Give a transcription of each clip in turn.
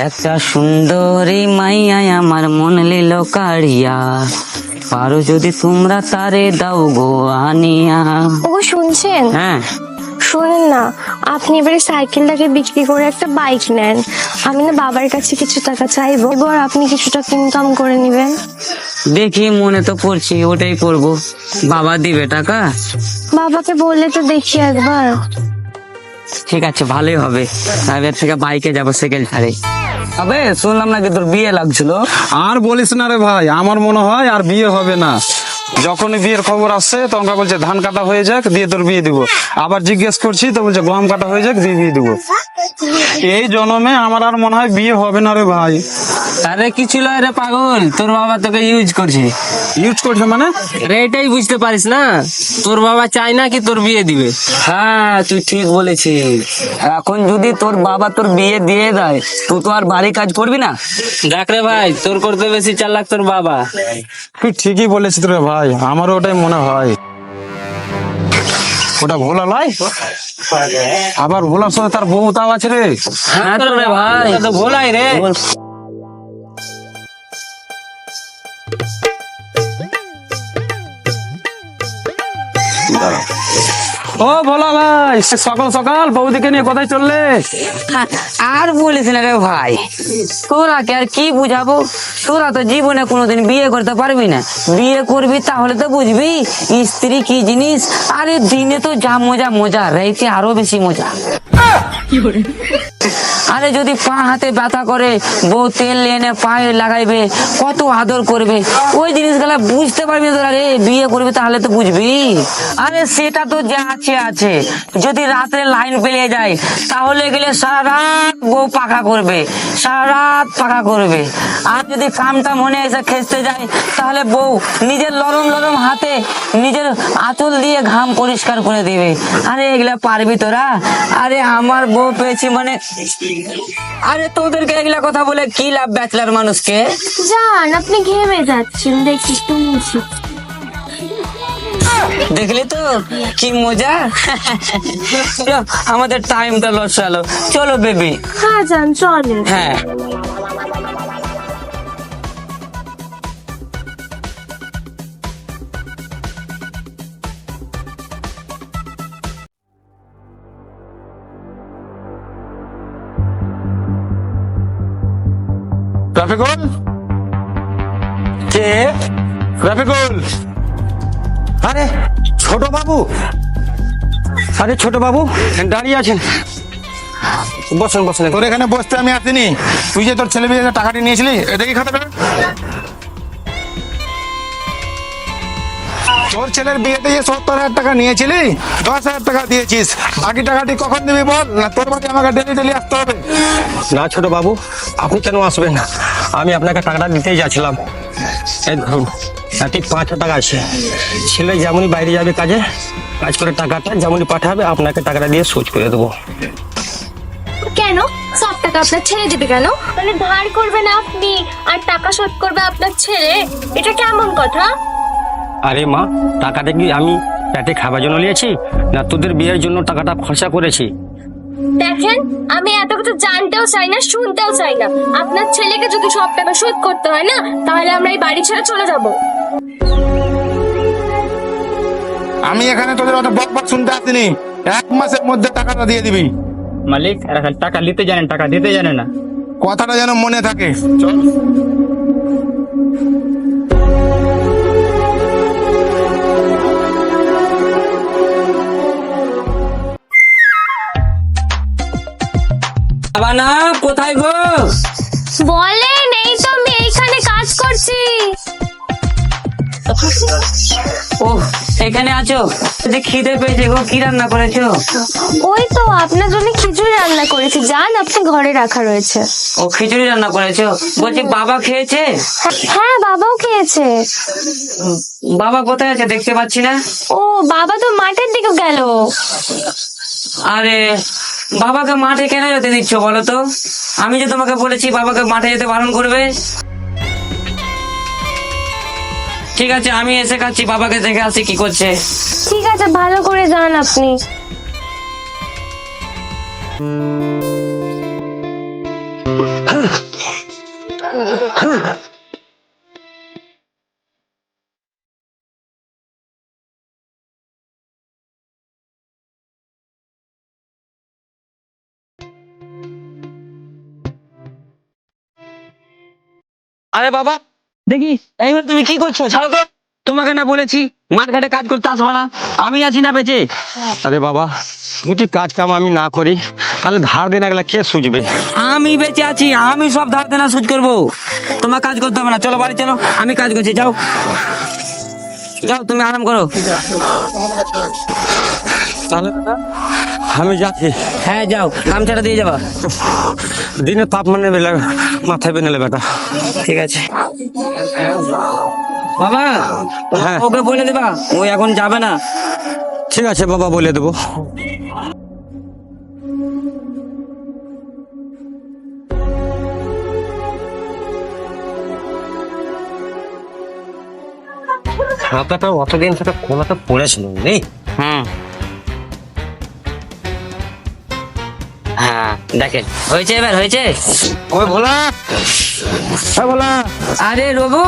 একটা সুন্দরী মাইয়া আমার মন লিল কাড়িয়া। পারো যদি তোমরা তারে দাও গো আনিয়া। ও শুনছেন? হ্যাঁ। শোনেন না আপনি এবারে সাইকেলটাকে বিক্রি করে একটা বাইক নেন। আমি না বাবার কাছে কিছু টাকা চাইব। এবার আপনি কিছু টাকা ইনকাম করে নেবেন। দেখি মনে তো পড়ছি ওটাই করব। বাবা দিবে টাকা? বাবাকে বললে তো দেখি একবার। ঠিক আছে, ভালোই হবে। এবার থেকে বাইকে যাব সেকেন্ড ছাড়ে আবে, শুনলাম নাকি তোর বিয়ে লাগছিল? আর বলিস না রে ভাই, আমার মনে হয় আর বিয়ে হবে না। যখনই বিয়ের খবর আসছে, তখন বলছে, ধান কাটা হয়ে যাক, দিয়ে তোর বিয়ে দিব। আবার জিজ্ঞেস করছি, তো বলছে, গম কাটা হয়ে যাক, দিয়ে বিয়ে দিব। এই জন্মে আমার আর মনে হয় বিয়ে হবে না রে ভাই। আরে কি ছিল রে পাগল? তোর বাবা তোকে ইউজ করছে। ইউজ করছে মানে? আরে এটাই বুঝতে পারিস না? তোর বাবা চায় না কি তোর বিয়ে দিবে। হ্যাঁ তুই ঠিক বলেছিস। এখন যদি তোর বাবা তোর বিয়ে দিয়ে দেয় তুই তো আর বাড়ি কাজ করবি না? দেখ রে ভাই তোর করতে বেশি চালাক তোর বাবা। তুই ঠিকই বলেছিস রে ভাই আমারও ওটাই মনে হয়। ওটা ভোলা নাই আবার ভোলার সাথে তার বউ তাও আছে রে। হ্যাঁ ভাই। ভোলাই রে। ও ভোলা ভাই সকাল সকাল বৌদিকে নিয়ে কোথায় চললে? আর বলিস না রে ভাই। তোরা কে আর কি বুঝাবো? তোরা তো জীবনে কোনোদিন বিয়ে করতে পারবি না। বিয়ে করবি তাহলে তো বুঝবি স্ত্রী কি জিনিস। আরে দিনে তো যা মজা মজা, রাইতে আরও বেশি মজা। আরে যদি পা হাতে ব্যথা করে, বউ তেল এনে পায়ে লাগাইবে, কত আদর করবে, ওই জিনিসগুলা বুঝতে পারবি তোরা রে, বিয়ে করবি তাহলে তো বুঝবি। আরে সেটা তো যা আছে আছে। যদি রাতে লাইন পেরিয়ে যায়, তাহলে গেলে সারা রাত বউ পাকা করবে। সারা রাত পাকা করবে। আর যদি কামটা মনে এসে খেসতে যায়, তাহলে বউ নিজের লরম লরম হাতে নিজের আঁচল দিয়ে ঘাম পরিষ্কার করে দিবে। আরে, এগুলা পারবি তোরা? আরে, আমার বউ পেয়েছি মানে আরে, তোদেরকে এগুলা কথা বলে কি লাভ ব্যাচলার মানুষকে? যান আপনি ঘেমে যাচ্ছেন দেখি মুছি। দেখলি তো? কি মজা? আমাদের টাইমটা লস হলো চলো বেবি হ্যাঁ যান চলেন হ্যাঁ। রাফিকুল? কে? রাফিকুল? আরে ছোট বাবু। আরে ছোট বাবু দাঁড়িয়ে আছেন। বসুন বসেন তোর এখানে বসতে আমি আসিনি। তুই যে তোর ছেলে মেয়ে টাকাটি নিয়েছিলি এটা কি খাতা পেলেন তোর ছেলের বিয়েতে যে সত্তর হাজার টাকা নিয়েছিলি দশ হাজার টাকা দিয়েছিস। বাকি টাকাটি কখন দিবি বল? না তোর বাড়ি আমাকে ডেলি ডেলি আসতে হবে। না ছোট বাবু আপনি কেন আসবেন না? আমি আপনাকে টাকাটা দিতেই যাচ্ছিলাম। এই ধরুন। ঠিক পাঁচ টাকা আছে। ছেলে যেমনই বাইরে যাবে কাজে কাজ করে টাকাটা যেমনই পাঠাবে আপনাকে টাকাটা দিয়ে শোধ করে দেবো। কেন? সব টাকা আপনার ছেড়ে দেবে কেন? মানে ধার করবেন আপনি আর টাকা শোধ করবে আপনার ছেলে? এটা কেমন কথা? আরে মা টাকাটা কি আমি পেটে খাবার জন্য নিয়েছি না তোদের বিয়ের জন্য টাকাটা খরচা করেছি। দেখেন আমি এত কিছু জানতেও চাই না শুনতেও চাই না। আপনার ছেলেকে যদি সব টাকা শোধ করতে হয় না তাহলে আমরা এই বাড়ি ছেড়ে চলে যাব। আমি এখানে তোদের অত বক বক শুনতে আসিনি। এক মাসের মধ্যে টাকাটা দিয়ে দিবি। মালিক এরা খালি টাকা নিতে জানেন টাকা দিতে জানে না। কথাটা যেন মনে থাকে। চল। কোথায় গো? বলেন এই তো আমি এইখানে কাজ করছি। ও এখানে আছো? যে খিদে পেয়েছে গো কি রান্না করেছ? ওই তো আপনার জন্য খিচুড়ি রান্না করেছি। যান আপনি ঘরে রাখা রয়েছে। ও খিচুড়ি রান্না করেছ? বলছি বাবা খেয়েছে? হ্যাঁ বাবাও খেয়েছে। বাবা কোথায় আছে দেখতে পাচ্ছি না? ও বাবা তো মাঠের দিকে গেল। আরে বাবাকে মাঠে কেন যেতে দিচ্ছ বলো তো? আমি যে তোমাকে বলেছি বাবাকে মাঠে যেতে বারণ করবে। ঠিক আছে আমি এসে খাচ্ছি বাবাকে দেখে আসি কি করছে। ঠিক আছে ভালো করে যান আপনি। আরে বাবা দেখি এইবার তুমি কি করছ? ছাড়ো তো। তোমাকে না বলেছি মাঠ ঘাটে কাজ করতে আসব না। আমি আছি না বেঁচে। আরে বাবা যদি কাজ কাম আমি না করি তাহলে ধার দেনা গেলে কে সুঝবে আমি বেঁচে আছি আমি সব ধার দেনা সুদ করব। তোমার কাজ করতে হবে না চলো বাড়ি চলো। আমি কাজ করছি যাও। যাও তুমি আরাম করো। তাহলে আমি যাচ্ছি। হ্যাঁ যাও। গামছাটা দিয়ে যাবা। দিনে তাপ মানে বেলা মাথায় বেনেলে বেটা ঠিক আছে। বাবা হ্যাঁ। ওকে বলে দেবা ও এখন যাবে না। ঠিক আছে বাবা বলে দেবো। খাতাটা অতদিন থেকে খোলাতে পড়েছিল নেই? হুম। দেখেন হয়েছে এবার হয়েছে? ওই ভোলা। হ্যাঁ ভোলা। আরে রবু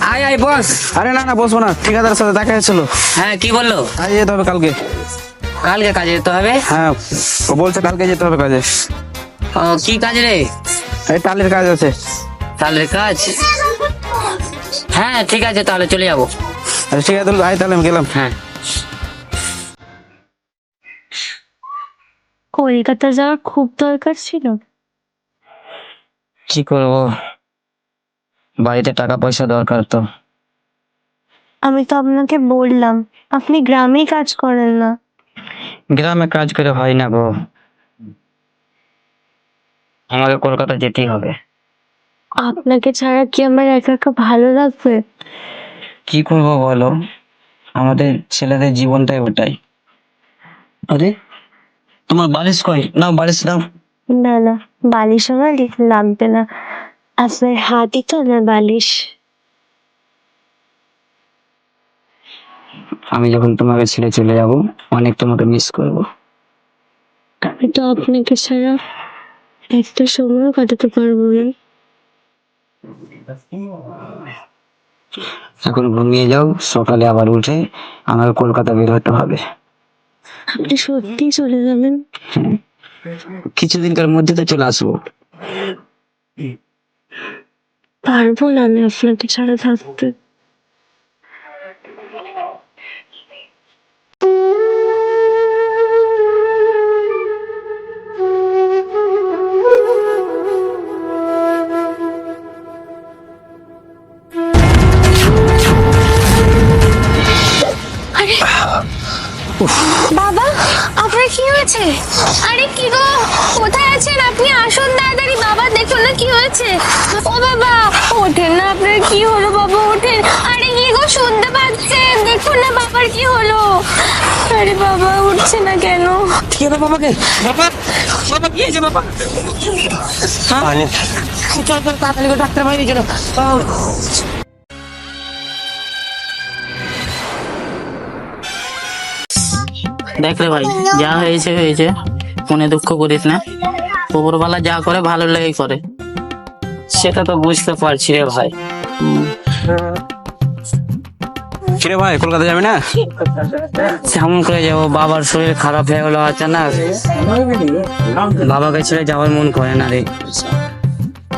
আয় আয় বস। আরে না না বসবো না। ঠিকাদারের সাথে দেখা হয়েছিল। হ্যাঁ কি বলল? কাজে যেতে হবে কালকে। কালকে কাজে যেতে হবে? হ্যাঁ ও বলছে কালকে যেতে হবে কাজে। ও, কি কাজ রে? এই টালির কাজ আছে। তালের কাজ? হ্যাঁ ঠিক আছে তাহলে চলে যাব। আচ্ছা, ঠিক আছে তাহলে আয় তাহলে আমি গেলাম। হ্যাঁ। কলকাতা যাওয়ার খুব দরকার ছিল। কি করব? বাড়িতে টাকা পয়সা দরকার তো। আমি তো আপনাকে বললাম আপনি গ্রামেই কাজ করেন না। গ্রামে কাজ করে হয় না গো। আমাকে কলকাতা যেতেই হবে। আপনাকে ছাড়া কি আমার একা একা ভালো লাগবে? কি করব বলো? আমাদের ছেলেদের জীবনটাই ওটাই। আরে তোমার বালিশ কই? নাও বালিশ নাও। না না বালিশ আমার লাগবে না। আপনার হাতই তো আমার বালিশ। আমি যখন তোমাকে ছেড়ে চলে যাব অনেক তোমাকে মিস করব। আমি তো আপনাকে ছাড়া একটা সময় কাটাতে পারব না। এখন ঘুমিয়ে যাও সকালে আবার উঠে আমাকে কলকাতা বের হতে হবে। আপনি সত্যি চলে যাবেন। কিছুদিনকার মধ্যে তো চলে আসব। পারব না আমি আপনাকে ছাড়া থাকতে। দেখুন না বাবার কি হলো? আরে বাবা উঠছে না কেন? কি হলো বাবাকে? বাবা বাবা কি হয়েছে বাবা? পানি। চল চল তাড়াতাড়ি করে ডাক্তার বাড়ি চলো। দেখ রে ভাই যা হয়েছে হয়েছে। মনে দুঃখ করিস না। উপরবেলা যা করে ভালো লেগে করে। সেটা তো বুঝতে পারছি রে ভাই। কিরে ভাই কলকাতা যাবে না? কেমন করে যাব বাবার শরীর খারাপ হয়ে গেলো আছে না বাবাকে ছেড়ে যাওয়ার মন করে না রে।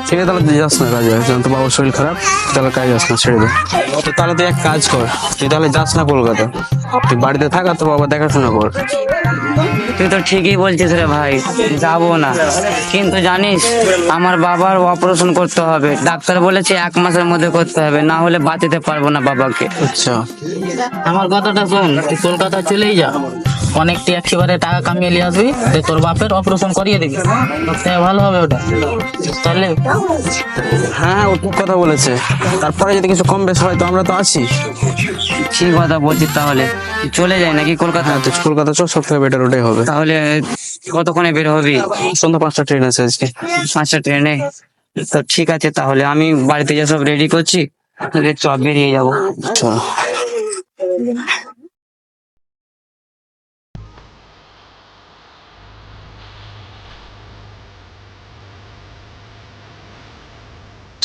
ঠিক আছে তাহলে তুই যাস না কাজে যখন তো বাবার শরীর খারাপ তাহলে কাজে যাস না ছেড়ে দে। তো তাহলে তুই এক কাজ কর তুই তাহলে যাস না কলকাতা। তুই বাড়িতে থাক আর তোর বাবা দেখাশোনা কর। তুই তো ঠিকই বলছিস রে ভাই যাব না। কিন্তু জানিস আমার বাবার অপারেশন করতে হবে। ডাক্তার বলেছে এক মাসের মধ্যে করতে হবে না হলে বাঁচাতে পারব না বাবাকে। আচ্ছা। আমার কথাটা শোন তুই কলকাতা চলেই যা। অনেকটি একেবারে টাকা কামিয়ে নিয়ে আসবি তোর বাপের অপারেশন করিয়ে দিবি। ভালো হবে ওটা। তাহলে? হ্যাঁ ও ঠিক কথা বলেছে। তারপরে যদি কিছু কম বেশ হয় তো আমরা তো আছি। ঠিক কথা বলছিস তাহলে? চলে যাই নাকি কলকাতা? হ্যাঁ তুই কলকাতা চল সব থেকে বেটার ওটাই হবে। তাহলে কতক্ষণে বের হবি? সন্ধ্যা পাঁচটা ট্রেন আছে আজকে। পাঁচটা ট্রেনে? তো ঠিক আছে তাহলে আমি বাড়িতে যা সব রেডি করছি তোকে চ বেরিয়ে যাব। আচ্ছা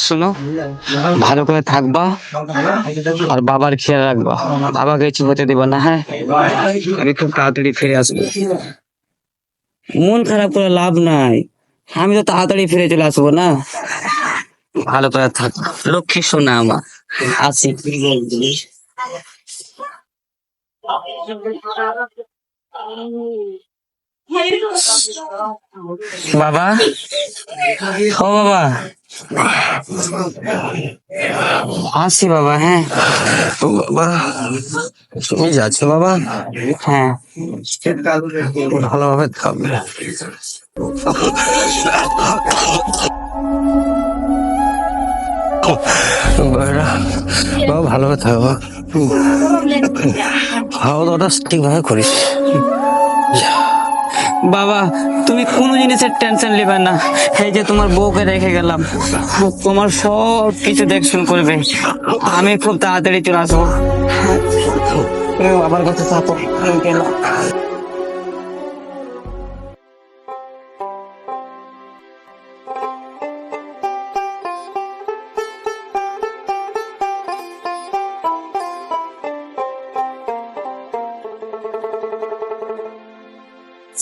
শোনো, ভালো করে থাকবা আর বাবার খেয়াল রাখবা। বাবাকে কিছু হতে দিবা না হ্যাঁ? আমি খুব তাড়াতাড়ি ফিরে আসব। মন খারাপ করে লাভ নাই। আমি তো তাড়াতাড়ি ফিরে চলে আসব না। ভালো করে থাক। লক্ষ্মী শোনা আমার। আসি। বাবা? ও বাবা। আসি বাবা হ্যাঁ। বাবা তুমি যাচ্ছ বাবা? হ্যাঁ। ভালোভাবে থাকবে বাবা ভালোভাবে থাকো খাওয়া দাওয়াটা ঠিকভাবে করিস। বাবা, তুমি কোনো জিনিসের টেনশন নেবে না। এই যে তোমার বউকে রেখে গেলাম। তোমার সব কিছু দেখশুন করবে। আমি খুব তাড়াতাড়ি চলে আসব। আবার কথা থাকো গেলাম।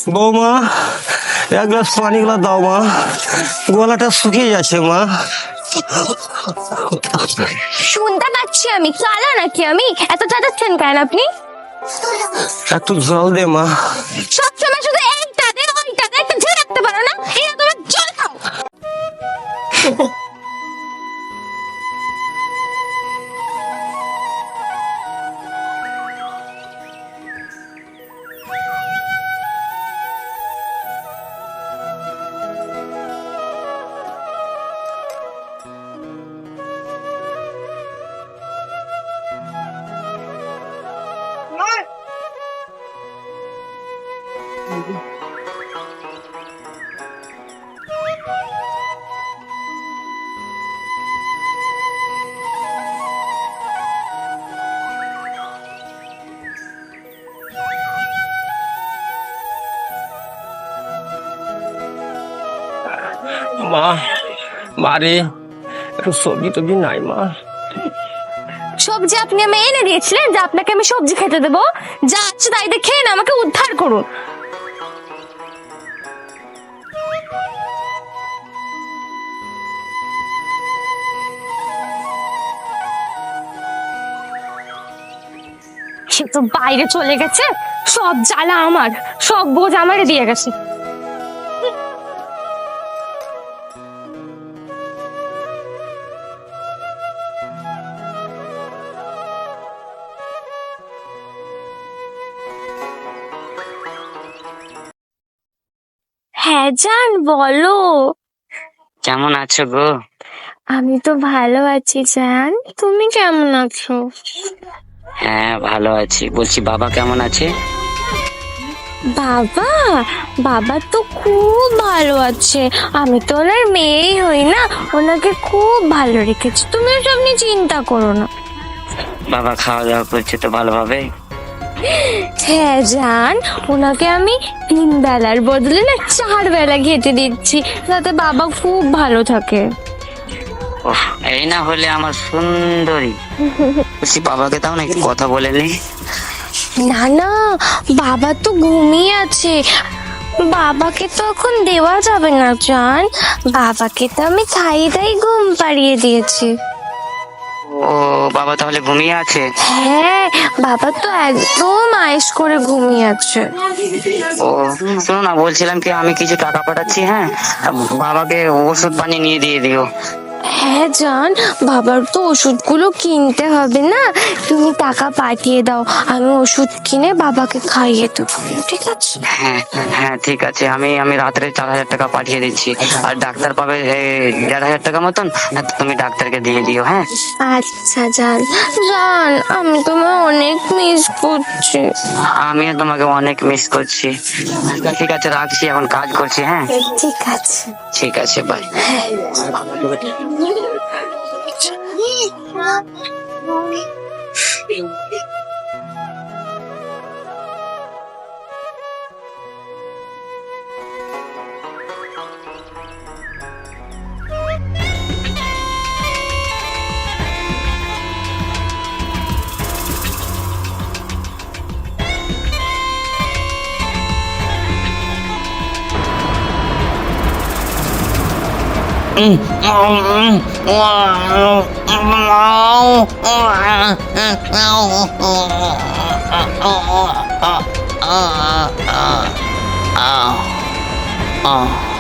বৌমা এক গ্লাস পানি গুলো দাও মা। গলাটা শুকিয়ে যাচ্ছে মা। শুনতে পাচ্ছি আমি। কালা নাকি আমি? এত চাচাচ্ছেন কেন আপনি? একটু জল দে মা। সবসময় শুধু এইটা দে ওইটা দে একটা ঝেড়ে রাখতে পারো না? এটা তোমার জল খাও। মারে। একটু সবজি টবজি নাই মা। সবজি আপনি আমি এনে দিয়েছিলেন, যে আপনাকে আমি সবজি খেতে দেবো। যা আছে তাই দিয়ে খেয়ে না, আমাকে উদ্ধার করুন। সে তো বাইরে চলে গেছে, সব জ্বালা আমার, সব বোঝ আমারে দিয়ে গেছে। হ্যাঁ জান বলো। কেমন আছো গো? আমি তো ভালো আছি জান। তুমি কেমন আছো? হ্যাঁ ভালো আছি। বলছি বাবা কেমন আছে? বাবা? বাবা তো খুব ভালো আছে। আমি তো ওনার মেয়েই হই না। ওনাকে খুব ভালো রেখেছি। তুমি ওসব নিয়ে চিন্তা করো না। বাবা খাওয়া দাওয়া করছে তো ভালোভাবে? হ্যাঁ জান ওনাকে আমি তিন বেলার বদলে না চার বেলা খেতে দিচ্ছি যাতে বাবা খুব ভালো থাকে। ওহ, এই না হলে আমার সুন্দরী। বলছি বাবাকে তাও নাকি কথা বলেনি না। না বাবা তো ঘুমিয়ে আছে। বাবাকে তো এখন দেওয়া যাবে না জান। বাবাকে তো আমি দাই ঘুম পাড়িয়ে দিয়েছি। ও বাবা তাহলে ঘুমিয়ে আছে? হ্যাঁ বাবা তো একদম আয়েস করে ঘুমিয়ে আছে। ও শোনো না বলছিলাম কি আমি কিছু টাকা পাঠাচ্ছি হ্যাঁ? বাবাকে ওষুধ পানি নিয়ে দিয়ে দিও। হ্যাঁ জান বাবার তো ওষুধগুলো কিনতে হবে না। তুমি টাকা পাঠিয়ে দাও আমি ওষুধ কিনে বাবাকে খাইয়ে দেবো ঠিক আছে? হ্যাঁ হ্যাঁ ঠিক আছে। আমি আমি রাত্রে চার হাজার টাকা পাঠিয়ে দিচ্ছি। আর ডাক্তার পাবে দেড় হাজার টাকা মতন? আর তুমি ডাক্তারকে দিয়ে দিও হ্যাঁ? আচ্ছা জান। জান আমি তোমায় অনেক মিস করছি। আমিও তোমাকে অনেক মিস করছি। ঠিক আছে রাখছি এখন কাজ করছি হ্যাঁ? ঠিক আছে। ঠিক আছে বাই 你你你你你你你你嗯嗯嗯哇哦